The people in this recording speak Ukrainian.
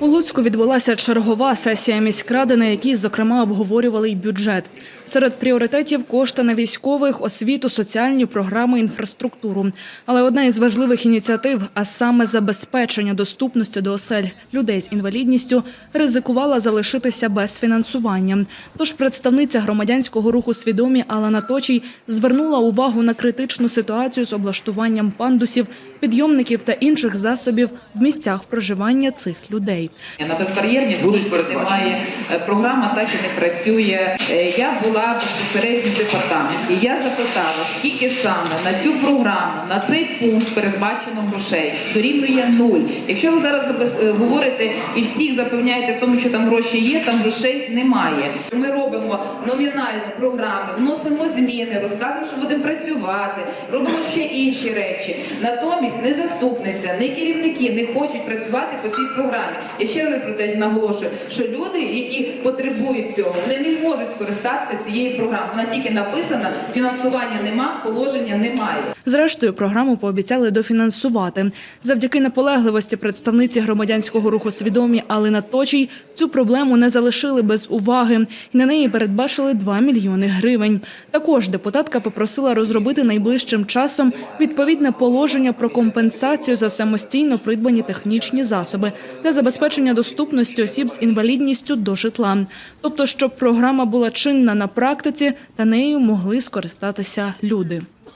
У Луцьку відбулася чергова сесія міськради, на якій, зокрема, обговорювали й бюджет. Серед пріоритетів кошти на військових, освіту, соціальні програми, інфраструктуру. Але одна із важливих ініціатив, а саме забезпечення доступності до осель людей з інвалідністю, ризикувала залишитися без фінансування. Тож представниця громадянського руху свідомі Алана Точій звернула увагу на критичну ситуацію з облаштуванням пандусів, підйомників та інших засобів в місцях проживання цих людей. На безбар'єрність Будуть е, програма так і не працює. Е, Я була безпосередньо в департаменті. Я запитала, скільки саме на цю програму, на цей пункт передбачено грошей. Дорівнює нуль. Якщо ви зараз е, говорите і всіх запевняєте в тому, що там гроші є, там грошей немає. Ми робимо номінальні програми, вносимо зміни, розказуємо, що будемо працювати, робимо ще інші речі. Натомість не заступниця, не керівники не хочуть працювати по цій програмі. Я ще раз про те наголошую, що люди, які потребують цього, вони не можуть скористатися цією програми. Вона тільки написана, фінансування нема, положення немає. Зрештою, програму пообіцяли дофінансувати. Завдяки наполегливості представниці громадянського руху свідомі Алина Точій цю проблему не залишили без уваги і на неї передбачили 2 мільйони гривень. Також депутатка попросила розробити найближчим часом відповідне положення про компенсацію за самостійно придбані технічні засоби для забезпечення доступності осіб з інвалідністю до житла. Тобто, щоб програма була чинна на практиці та нею могли скористатися люди.